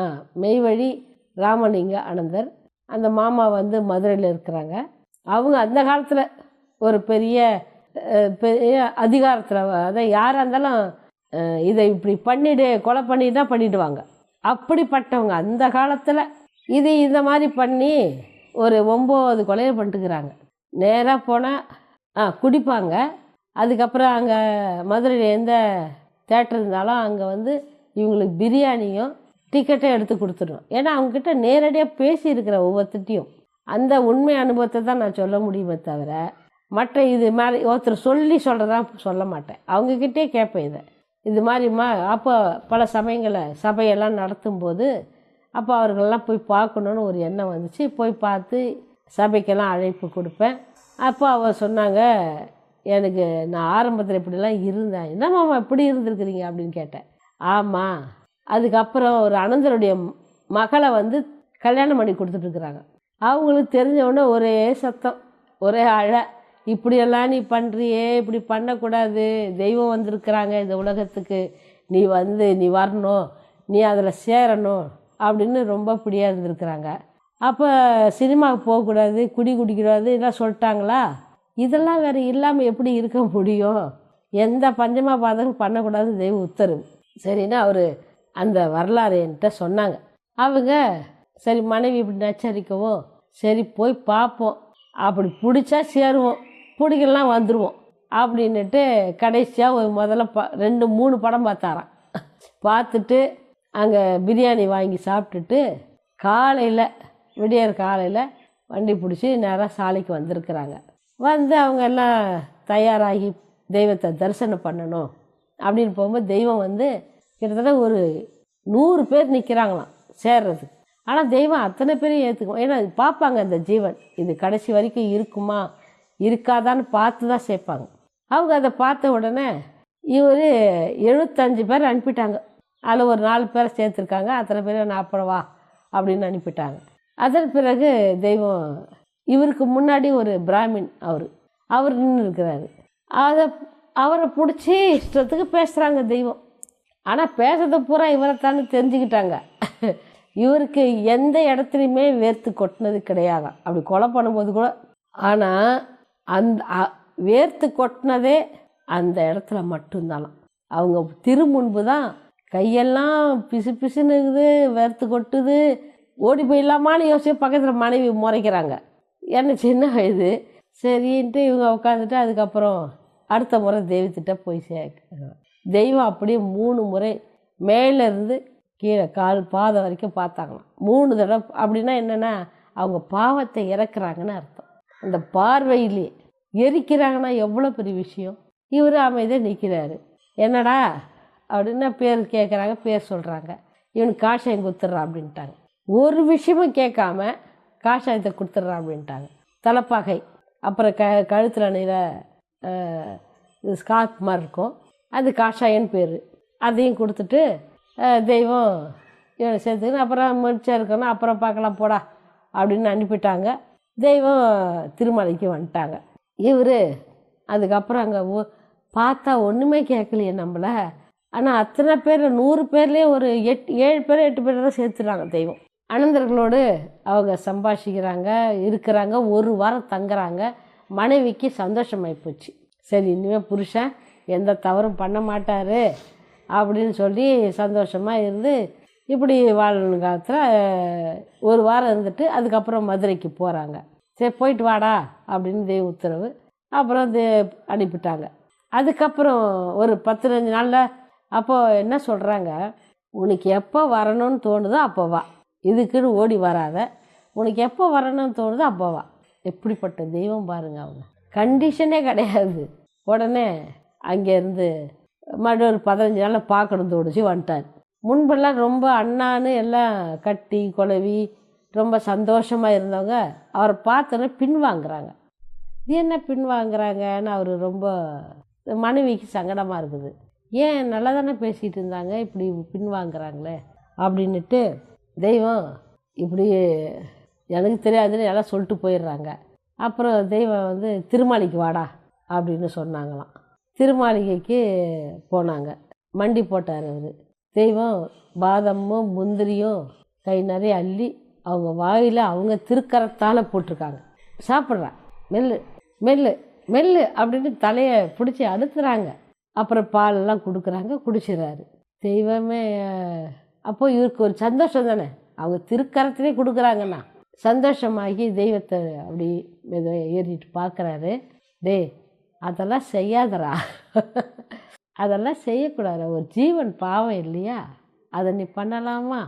ஆ மெய்வழி ராமலிங்க அனந்தர். அந்த மாமா வந்து மதுரையில் இருக்கிறாங்க. அவங்க அந்த காலத்தில் ஒரு பெரிய பெரிய அதிகாரத்தில் அதான் யாராக இருந்தாலும் இதை இப்படி பண்ணிடு கொலை பண்ணிட்டா பண்ணிடுவாங்க. அப்படிப்பட்டவங்க அந்த காலத்தில் இது இந்த மாதிரி பண்ணி ஒரு ஒம்பது கொலையை பண்ணிட்டுக்கிறாங்க. நேராக போனால் ஆ குடிப்பாங்க. அதுக்கப்புறம் அங்கே மதுரையில் எந்த தேட்டர் இருந்தாலும் அங்கே வந்து இவங்களுக்கு பிரியாணியும் டிக்கெட்டை எடுத்து கொடுத்துடும் ஏன்னா அவங்கக்கிட்ட நேரடியாக பேசியிருக்கிற ஒவ்வொருத்திட்டையும் அந்த உண்மை அனுபவத்தை தான் நான் சொல்ல முடியுமே தவிர மற்ற இது மாதிரி ஒருத்தர் சொல்லி சொல்கிறதா சொல்ல மாட்டேன். அவங்கக்கிட்டே கேட்பேன் இதை. இது மாதிரிம்மா அப்போ பல சமயங்களை சபையெல்லாம் நடத்தும்போது அப்போ அவர்களெல்லாம் போய் பார்க்கணுன்னு ஒரு எண்ணம் வந்துச்சு. போய் பார்த்து சபைக்கெல்லாம் அழைப்பு கொடுப்பேன். அப்போ அவர் சொன்னாங்க எனக்கு நான் ஆரம்பத்தில் இப்படிலாம் இருந்தேன். என்னம்மா இப்படி இருந்திருக்கிறீங்க? அப்படின்னு கேட்டேன். ஆமாம் அதுக்கப்புறம் ஒரு அனந்தருடைய மகளை வந்து கல்யாணம் பண்ணி கொடுத்துட்ருக்குறாங்க. அவங்களுக்கு தெரிஞ்சவுடனே ஒரே சத்தம் ஒரே அழ இப்படியெல்லாம் நீ பண்ணுறியே இப்படி பண்ணக்கூடாது. தெய்வம் வந்திருக்கிறாங்க இந்த உலகத்துக்கு. நீ வந்து நீ வரணும். நீ அதில் சேரணும். அப்படின்னு ரொம்ப பிடியாக இருந்திருக்கிறாங்க. அப்போ சினிமாவுக்கு போகக்கூடாது குடி குடிக்கூடாது இதெல்லாம் சொல்லிட்டாங்களா? இதெல்லாம் வேறு இல்லாமல் எப்படி இருக்க முடியும்? எந்த பஞ்சமாக பாதகம் பண்ணக்கூடாது தெய்வ உத்தரவு. சரின்னா அவர் அந்த வரலாறு என்கிட்ட சொன்னாங்க. அவங்க சரி மனைவி இப்படி நச்சரிக்கவும் சரி போய் பார்ப்போம். அப்படி பிடிச்சா சேருவோம். பிடிக்கலாம் வந்துடுவோம் அப்படின்னுட்டு கடைசியாக ஒரு முதல்ல ப ரெண்டு மூணு படம் பார்த்தாராம். பார்த்துட்டு அங்கே பிரியாணி வாங்கி சாப்பிட்டுட்டு காலையில் விடியற் காலையில் வண்டி பிடிச்சி நேராக சாலைக்கு வந்திருக்கிறாங்க. வந்து அவங்க எல்லாம் தயாராகி தெய்வத்தை தரிசனம் பண்ணணும் அப்படின்னு போகும்போது தெய்வம் வந்து கிட்டத்தட்ட ஒரு நூறு பேர் நிற்கிறாங்களாம் சேர்றதுக்கு. ஆனால் தெய்வம் அத்தனை பேரையும் ஏற்றுக்கும் ஏன்னா பார்ப்பாங்க அந்த ஜீவன். இது கடைசி வரைக்கும் இருக்குமா? இருக்காதான்னு பார்த்து தான் சேர்ப்பாங்க. அவங்க அதை பார்த்த உடனே இவர் எழுபத்தஞ்சு பேர் அனுப்பிட்டாங்க. அதில் ஒரு நாலு பேரை சேர்த்துருக்காங்க. அத்தனை பேர் நாற்பது வா அப்படின்னு அனுப்பிட்டாங்க. அதன் பிறகு தெய்வம் இவருக்கு முன்னாடி ஒரு பிராமின் அவர். அவர் நின்று இருக்கிறாரு அதை அவரை பிடிச்சி இஷ்டத்துக்கு பேசுகிறாங்க தெய்வம். ஆனால் பேசுறது பூரா இவரைத்தானே தெரிஞ்சுக்கிட்டாங்க. இவருக்கு எந்த இடத்துலையுமே வேர்த்து கொட்டினது கிடையாது. அப்படி கொலை பண்ணும்போது கூட. ஆனால் அந்த வேர்த்து கொட்டினதே அந்த இடத்துல மட்டும்தானாம் அவங்க திருமுன்பு தான் கையெல்லாம் பிசு பிசுன்னு இருக்குது வேர்த்து கொட்டுது. ஓடி போயிடலாமான்னு யோசிச்சு பக்கத்தில் மனைவி முறைக்கிறாங்க. என்ன சின்ன வயது. சரின்ட்டு இவங்க உட்காந்துட்டு அதுக்கப்புறம் அடுத்த முறை தெய்வத்திட்ட போய் சேர்க்க தெய்வம் அப்படியே மூணு முறை மேலேருந்து கீழே கால் பாதம் வரைக்கும் பார்த்தாங்களாம். மூணு தடவை அப்படின்னா என்னென்னா அவங்க பாவத்தை இறக்குறாங்கன்னு அர்த்தம். அந்த பார்வையிலே எரிக்கிறாங்கன்னா எவ்வளோ பெரிய விஷயம்? இவர் அமைதியாக நிற்கிறாரு என்னடா அப்படின்னு பேர் கேட்குறாங்க பேர் சொல்கிறாங்க இவனுக்கு காஷாயம் கொடுத்துட்றான் அப்படின்ட்டாங்க. ஒரு விஷயமும் கேட்காம காஷாயத்தை கொடுத்துட்றான் அப்படின்ட்டாங்க. தலைப்பாகை அப்புறம் க கழுத்தில் அணிகிற ஸ்கார்ப் மாதிரி இருக்கும். அது காஷாயன்னு பேர். அதையும் கொடுத்துட்டு தெய்வம் இவனை சேர்த்துக்கின்னு அப்புறம் முடிச்சா இருக்கணும் அப்புறம் பார்க்கலாம் போடா அப்படின்னு அனுப்பிட்டாங்க. தெய்வம் திருமலைக்கு வந்துட்டாங்க. இவர் அதுக்கப்புறம் அங்கே பார்த்தா ஒன்றுமே கேட்கலையே நம்மளை. ஆனால் அத்தனை பேர் நூறு பேர்லேயே ஒரு எட் ஏழு பேர் எட்டு பேர் தான் சேர்த்துறாங்க தெய்வம். அனந்தர்களோடு அவங்க சம்பாஷிக்கிறாங்க இருக்கிறாங்க ஒரு வாரம் தங்குறாங்க. மனைவிக்கு சந்தோஷமாகி போச்சு. சரி இனிமேல் புருஷன் எந்த தவறும் பண்ண மாட்டார் அப்படின்னு சொல்லி சந்தோஷமாக இருந்து இப்படி வாழணும் காலத்தில் ஒரு வாரம் இருந்துட்டு அதுக்கப்புறம் மதுரைக்கு போகிறாங்க சரி போயிட்டு வாடா அப்படின்னு தெய்வ உத்தரவு. அப்புறம் தே அனுப்பிட்டாங்க. அதுக்கப்புறம் ஒரு பதினஞ்சு நாளில் அப்போது என்ன சொல்கிறாங்க உனக்கு எப்போ வரணும்னு தோணுதோ அப்போ வா. இதுக்குன்னு ஓடி வராத. உனக்கு எப்போ வரணும்னு தோணுதோ அப்போ வா. எப்படிப்பட்ட தெய்வம் பாருங்க அவங்க. கண்டிஷனே கிடையாது. உடனே அங்கேருந்து மறுபடியும் ஒரு பதினஞ்சு நாளில் பார்க்கணும் தோணுச்சு வந்துட்டார் முன்பெல்லாம் ரொம்ப அண்ணான்னு எல்லாம் கட்டி குழவி ரொம்ப சந்தோஷமாக இருந்தவங்க அவரை பார்த்தோன்னே பின்வாங்குறாங்க இது என்ன பின்வாங்குறாங்கன்னு அவர் ரொம்ப மனைவிக்கு சங்கடமாக இருக்குது. ஏன் நல்லா தானே பேசிகிட்டு இருந்தாங்க இப்படி பின்வாங்குறாங்களே அப்படின்னுட்டு தெய்வம் இப்படி எனக்கு தெரியாதுன்னு எல்லாம் சொல்லிட்டு போயிடுறாங்க. அப்புறம் தெய்வம் வந்து திருமாலிக்கு வாடா அப்படின்னு சொன்னாங்களாம். திருமாளிகைக்கு போனாங்க. மண்டி போட்டார் அவர். தெய்வம் பாதமும் முந்திரியும் கை நிறைய அள்ளி அவங்க வாயில் அவங்க திருக்கரத்தால் போட்டிருக்காங்க. சாப்பிட்றா. மெல்லு மெல்லு மெல்லு அப்படின்னு தலையை பிடிச்சி அழுத்துறாங்க. அப்புறம் பாலெல்லாம் கொடுக்குறாங்க குடிச்சிடுறாரு. தெய்வமே அப்போது அப்போ இவருக்கு ஒரு சந்தோஷம் தானே? அவங்க திருக்கரத்திலே கொடுக்குறாங்கண்ணா சந்தோஷமாகி தெய்வத்தை அப்படி ஏறிட்டு பார்க்குறாரு. டேய் அதெல்லாம் செய்யாதடா. அதெல்லாம் செய்யக்கூடாது. ஒரு ஜீவன் பாவம் இல்லையா? அதை நீ பண்ணலாமா?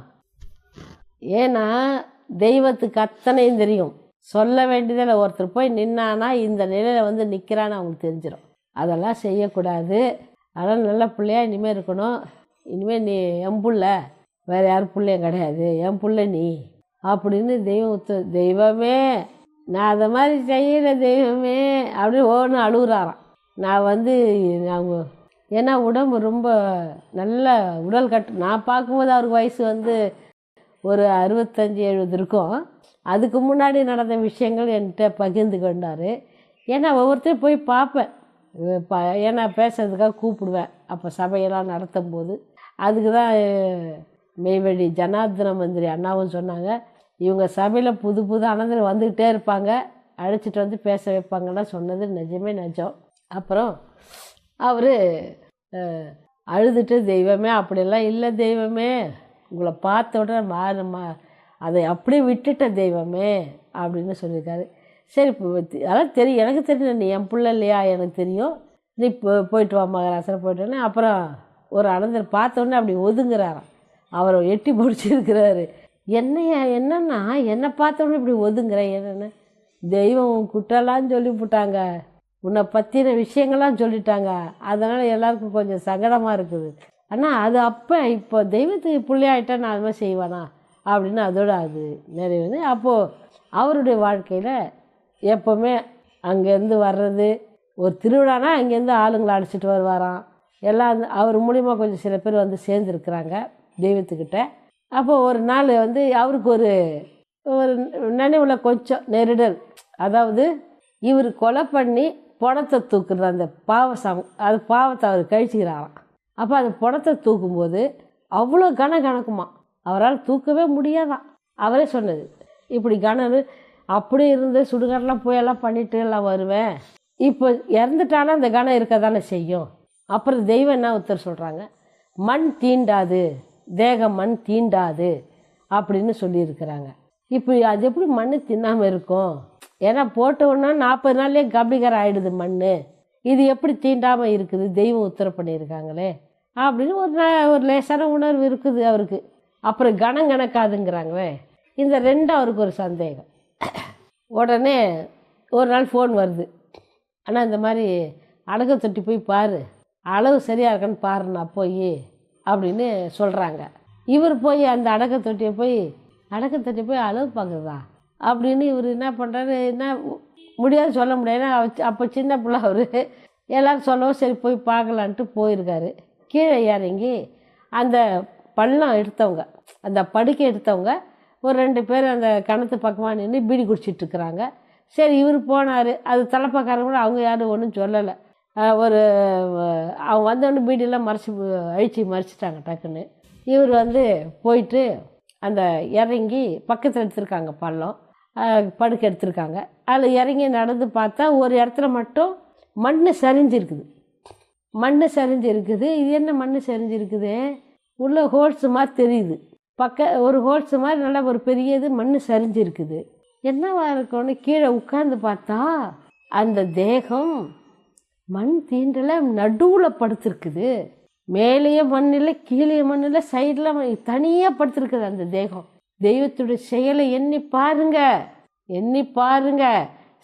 ஏன்னா தெய்வத்துக்கு அத்தனையும் தெரியும். சொல்ல வேண்டியதில் ஒருத்தர் போய் நின்னானா இந்த நிலையில் வந்து நிற்கிறான்னு அவங்களுக்கு தெரிஞ்சிடும் அதெல்லாம் செய்யக்கூடாது. அதெல்லாம் நல்ல பிள்ளையாக இனிமேல் இருக்கணும். இனிமேல் நீ என் பிள்ளை. வேறு யார் பிள்ளையும் கிடையாது. என் பிள்ளை நீ. அப்படின்னு தெய்வம் தெய்வமே நான் அதை மாதிரி செய்கிற தெய்வமே அப்படின்னு ஓன்னு அழுகுறாராம். நான் வந்து அவங்க ஏன்னா உடம்பு ரொம்ப நல்ல உடல் கட்டு. நான் பார்க்கும்போது அவருக்கு வயசு வந்து ஒரு அறுபத்தஞ்சி எழுபது இருக்கும். அதுக்கு முன்னாடி நடந்த விஷயங்கள் என்கிட்ட பகிர்ந்து கொண்டார். ஏன்னா ஒவ்வொருத்தரும் போய் பார்ப்பேன். ப ஏன்னா பேசுறதுக்காக கூப்பிடுவேன். அப்போ சபையெல்லாம் நடத்தும் போது அதுக்கு தான் மெய்வழி ஜனார்தன மந்திரி அண்ணாவும் சொன்னாங்க. இவங்க சபையில் புது புது அனந்தர் வந்துக்கிட்டே இருப்பாங்க. அழைச்சிட்டு வந்து பேச வைப்பாங்கன்னா சொன்னது நிஜமே நிஜம். அப்புறம் அவர் அழுதுட்டு தெய்வமே அப்படியெல்லாம் இல்லை தெய்வமே. உங்களை பார்த்த உடனே மாறுமா அதை அப்படியே விட்டுட்ட தெய்வமே அப்படின்னு சொல்லியிருக்காரு. சரி இப்போ அதெல்லாம் அதான் தெரியும் எனக்கு தெரியும். நீ என் பிள்ளை இல்லையா? எனக்கு தெரியும். நீ போ போயிட்டு வா மகராசனை போயிட்டு அப்புறம் ஒரு அனந்தர் பார்த்த உடனே அப்படி ஒதுங்குறாராம். அவரை எட்டி பிடிச்சிருக்கிறாரு. என்னைய என்னன்னா என்னை பார்த்தோன்னு இப்படி ஒதுங்குறேன் என்னென்ன? தெய்வம் உன் சொல்லி சொல்லிவிட்டாங்க உன்னை பற்றின விஷயங்கள்லாம் சொல்லிட்டாங்க. அதனால் எல்லாருக்கும் கொஞ்சம் சங்கடமாக இருக்குது. ஆனால் அது அப்போ இப்போ தெய்வத்துக்கு பிள்ளையாயிட்டா நான் அது மாதிரி செய்வானா? அப்படின்னு அதோட அது நிறைவு அப்போது அவருடைய வாழ்க்கையில் எப்போவுமே அங்கேருந்து வர்றது ஒரு திருவிழானா அங்கேருந்து ஆளுங்களை அழைச்சிட்டு வருவாராம். எல்லாம் அவர் மூலிமா கொஞ்சம் சில பேர் வந்து சேர்ந்துருக்குறாங்க தெய்வத்துக்கிட்ட. அப்போ ஒரு நாள் வந்து அவருக்கு ஒரு ஒரு நினைவில் கொஞ்சம் நெருடல். அதாவது இவர் கொலை பண்ணி பணத்தை தூக்குறது அந்த பாவ சம் அது பாவத்தை அவர் கழிச்சுக்கிறாராம். அப்போ அந்த பணத்தை தூக்கும்போது அவ்வளோ கன கணக்குமா. அவரால் தூக்கவே முடியாதான் அவரே சொன்னது இப்படி கனவு அப்படியே இருந்து சுடுகாடெலாம் போய் எல்லாம் பண்ணிட்டு எல்லாம் வருவேன். இப்போ இறந்துட்டானா அந்த கனம் இருக்க தானே செய்யும்? அப்புறம் தெய்வம் என்ன ஒருத்தர் சொல்கிறாங்க மண் தீண்டாது. தேகம் மண் தீண்டாது அப்படின்னு சொல்லியிருக்கிறாங்க. இப்போ அது எப்படி மண் தின்னாமல் இருக்கும்? ஏன்னா போட்ட நாற்பது நாள்லேயே கம்பீகரம் ஆகிடுது மண் இது எப்படி தீண்டாமல் இருக்குது? தெய்வம் உத்தரவு பண்ணியிருக்காங்களே. அப்படின்னு ஒரு ஒரு லேசான உணர்வு இருக்குது அவருக்கு. அப்புறம் கணம் கணக்காதுங்கிறாங்களே. இந்த ரெண்டு அவருக்கு ஒரு சந்தேகம். உடனே ஒரு நாள் ஃபோன் வருது. ஆனால் இந்த மாதிரி அடக்க தொட்டி போய் பாரு. அளவு சரியாக இருக்கான்னு பாருண்ணா போய். அப்படின்னு சொல்கிறாங்க இவர் போய் அந்த அடக்கத்தொட்டியை போய் அடக்கத்தொட்டி போய் அளவு பார்க்குறதா? அப்படின்னு இவர் என்ன பண்ணுறாரு என்ன முடியாது சொல்ல முடியாது. அப்போ சின்ன பிள்ளை அவர். எல்லோரும் சொல்லவும் சரி போய் பார்க்கலான்ட்டு போயிருக்காரு. கீழே இறங்கி அந்த பள்ளம் எடுத்தவங்க அந்த படுக்கை எடுத்தவங்க ஒரு ரெண்டு பேர் அந்த கிணத்து பக்கமாக நின்று பீடி குடிச்சிட்டு இருக்கிறாங்க. சரி இவர் போனார். அது தலைப்பக்காரங்க கூட அவங்க யாரும் ஒன்றும் சொல்லலை. ஒரு அவன் அவங்க வந்தோடனே பீடியெல்லாம் மறைச்சி அழிச்சு மறைச்சிட்டாங்க டக்குன்னு. இவர் வந்து போயிட்டு அந்த இறங்கி பக்கத்தில் எடுத்திருக்காங்க பள்ளம். படுக்கை எடுத்திருக்காங்க. அதில் இறங்கி நடந்து பார்த்தா ஒரு இடத்துல மட்டும் மண் சரிஞ்சிருக்குது. மண் சரிஞ்சு இருக்குது இது என்ன மண் சரிஞ்சிருக்குது? உள்ளே உள்ள ஹோல்ஸ் மாதிரி தெரியுது. பக்க ஒரு ஹோல்ஸ் மாதிரி நல்லா ஒரு பெரிய இது மண் சரிஞ்சிருக்குது. என்னவா இருக்கணும்னு கீழே உட்காந்து பார்த்தா அந்த தேகம் மண் தீண்டல நடுவில் படுத்திருக்குது. மேலேயே மண் இல்லை கீழே மண் இல்லை சைடில் தனியாக படுத்திருக்குது அந்த தேகம். தெய்வத்துடைய செயலை எண்ணி பாருங்க. எண்ணி பாருங்க.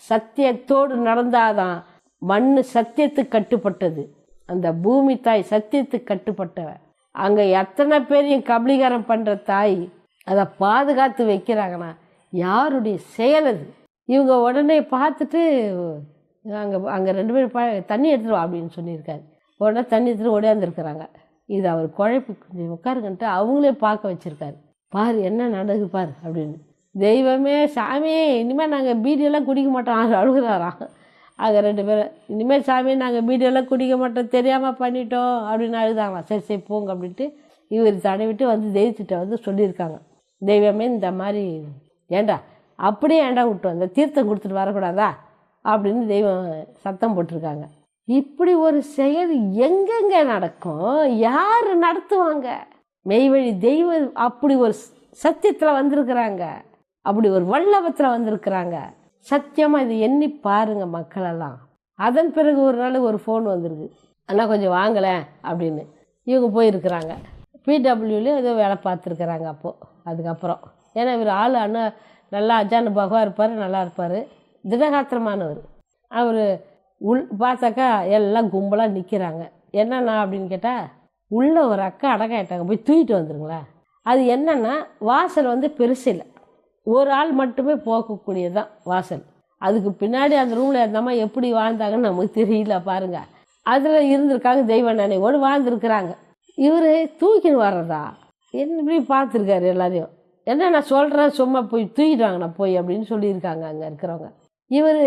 சத்தியத்தோடு நடந்தாதான் மண் சத்தியத்துக்கு கட்டுப்பட்டது. அந்த பூமி தாய் சத்தியத்துக்கு கட்டுப்பட்டவ. அங்கே எத்தனை பேரையும் கபலீகரம் பண்ணுற தாய் அதை பாதுகாத்து வைக்கிறாங்கன்னா யாருடைய செயல் அது? இவங்க உடனே பார்த்துட்டு அங்கே அங்கே ரெண்டு பேரும் ப தண்ணி எடுத்துருவா வா அப்படின்னு சொல்லியிருக்காரு. உடனே தண்ணி எடுத்துகிட்டு ஓடியாந்துருக்குறாங்க. இது அவர் குழைப்பு கொஞ்சம் உட்காருங்கன்ட்டு அவங்களே பார்க்க வச்சுருக்காரு. பார் என்ன நடக்குது பார் அப்படின்னு. தெய்வமே சாமி இனிமேல் நாங்கள் பீடியெல்லாம் குடிக்க மாட்டோம் அவர் அழுகுறாராம். ஆக ரெண்டு பேரும் இனிமேல் சாமி நாங்கள் பீடியெல்லாம் குடிக்க மாட்டோம் தெரியாமல் பண்ணிட்டோம் அப்படின்னு அழுதாங்களாம் சரி சரி போங்க அப்படின்ட்டு இவர் தடவிட்டு வந்து தெய்வத்திட்ட வந்து சொல்லியிருக்காங்க. தெய்வமே இந்த மாதிரி ஏண்டா அப்படியே ஏண்டா விட்டு இந்த தீர்த்தம் கொடுத்துட்டு வரக்கூடாதா? அப்படின்னு தெய்வம் சத்தம் போட்டிருக்காங்க. இப்படி ஒரு செயல் எங்கெங்க நடக்கும்? யார் நடத்துவாங்க? மெய்வழி தெய்வம் அப்படி ஒரு சத்தியத்தில் வந்திருக்கிறாங்க. அப்படி ஒரு வல்லபத்தில் வந்திருக்கிறாங்க. சத்தியமாக இதை எண்ணி பாருங்கள் மக்களெல்லாம். அதன் பிறகு ஒரு நாள் ஒரு ஃபோன் வந்திருக்கு. அண்ணா கொஞ்சம் வாங்கலேன் அப்படின்னு. இவங்க போயிருக்கிறாங்க. பிடபிள்யூலேயும் ஏதோ வேலை பார்த்துருக்குறாங்க அப்போது அதுக்கப்புறம். ஏன்னா இவர் ஆள் அண்ணா நல்லா அஜானு பகவா இருப்பார் நல்லா இருப்பார். திடகாத்திரமானவர் அவர் உள் பார்த்தாக்கா எல்லாம் கும்பலாக நிற்கிறாங்க என்னண்ணா அப்படின்னு கேட்டால் உள்ளே ஒரு அக்கா அடக்காயிட்டாங்க போய் தூக்கிட்டு வந்துருங்களா? அது என்னென்னா வாசல் வந்து பெருசு இல்லை. ஒரு ஆள் மட்டுமே போகக்கூடியது தான் வாசல். அதுக்கு பின்னாடி அந்த ரூமில் இருந்தம்மா எப்படி வாழ்ந்தாங்கன்னு நமக்கு தெரியல பாருங்கள் அதில் இருந்திருக்காங்க தெய்வ நினைவோடு வாழ்ந்துருக்குறாங்க. இவர் தூக்கின்னு வர்றதா? என்ன இப்படி பார்த்துருக்காரு எல்லாரையும்? என்ன நான் சொல்கிறேன் சும்மா போய் தூக்கிட்டு நான் போய் அப்படின்னு சொல்லியிருக்காங்க அங்கே இருக்கிறவங்க. இவர்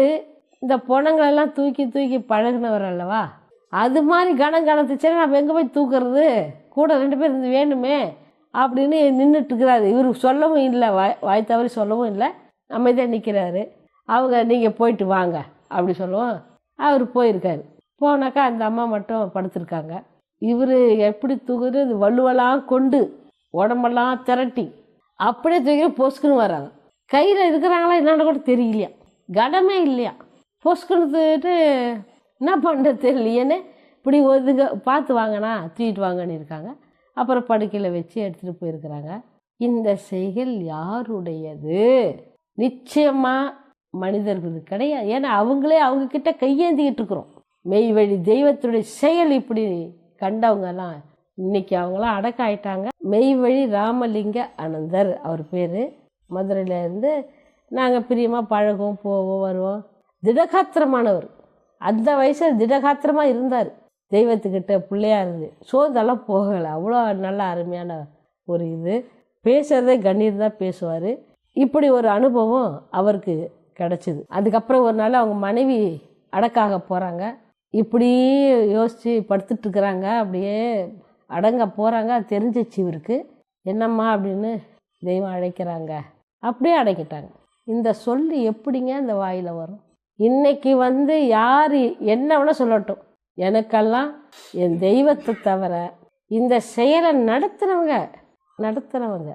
இந்த பொணங்களெல்லாம் தூக்கி தூக்கி பழகினவர் அல்லவா? அது மாதிரி கணம் கணத்துச்சுன்னா நம்ம எங்கே போய் தூக்குறது? கூட ரெண்டு பேர் இருந்து வேணுமே அப்படின்னு நின்றுட்டு இருக்கிறாரு. இவர் சொல்லவும் இல்லை வாய் வாய் தவறி சொல்லவும் இல்லை. அமைதியாக நிற்கிறாரு அவங்க நீங்கள் போயிட்டு வாங்க அப்படி சொல்லுவோம். அவர் போயிருக்காரு. போனாக்கா அந்த அம்மா மட்டும் படுத்திருக்காங்க. இவர் எப்படி தூக்குறது? வலுவெல்லாம் கொண்டு உடம்பெல்லாம் திரட்டி அப்படியே தூக்கி பொசுக்குன்னு வராங்க. கையில் இருக்கிறாங்களா என்னன்னு கூட தெரியலையா? கடமே இல்லையா? பொசுக்குன்னு என்ன பண்ணுறது தெரியலையேன்னு இப்படி ஒதுங்க பார்த்து வாங்கண்ணா தூக்கிட்டு வாங்கன்னு இருக்காங்க. அப்புறம் படுக்கையில் வச்சு எடுத்துகிட்டு போயிருக்கிறாங்க. இந்த செயல் யாருடையது? நிச்சயமாக மனிதர்களுக்கு கிடையாது. ஏன்னா அவங்களே அவங்கக்கிட்ட கையேந்திக்கிட்டு இருக்கிறோம். மெய்வழி தெய்வத்துடைய செயல் இப்படி கண்டவங்கெல்லாம் இன்னைக்கு அவங்களாம் அடக்காயிட்டாங்க. ஆயிட்டாங்க ராமலிங்க அனந்தர் அவர் பேர். மதுரையிலேருந்து நாங்கள் பிரியமாக பழகுவோம் போவோம் வருவோம். திடகாத்திரமானவர். அந்த வயசில் திடகாத்திரமாக இருந்தார். தெய்வத்துக்கிட்ட பிள்ளையாக இருந்து. சோர்ந்தெல்லாம் போகலை. அவ்வளோ நல்ல அருமையான ஒரு இது. பேசுகிறதே கண்ணீர் தான் பேசுவார். இப்படி ஒரு அனுபவம் அவருக்கு கிடச்சிது. அதுக்கப்புறம் ஒரு நாள் அவங்க மனைவி அடக்காக போகிறாங்க இப்படி யோசித்து படுத்துட்ருக்குறாங்க அப்படியே அடங்க போகிறாங்க அது தெரிஞ்சிச்சு இவருக்கு. என்னம்மா அப்படின்னு தெய்வம் அழைக்கிறாங்க. அப்படியே அடைக்கிட்டாங்க. இந்த சொல்லு எப்படிங்க இந்த வாயில் வரும்? இன்னைக்கு வந்து யார் என்ன வேணால் சொல்லட்டும். எனக்கெல்லாம் என் தெய்வத்தை தவிர இந்த செயலை நடத்துகிறவங்க நடத்துகிறவங்க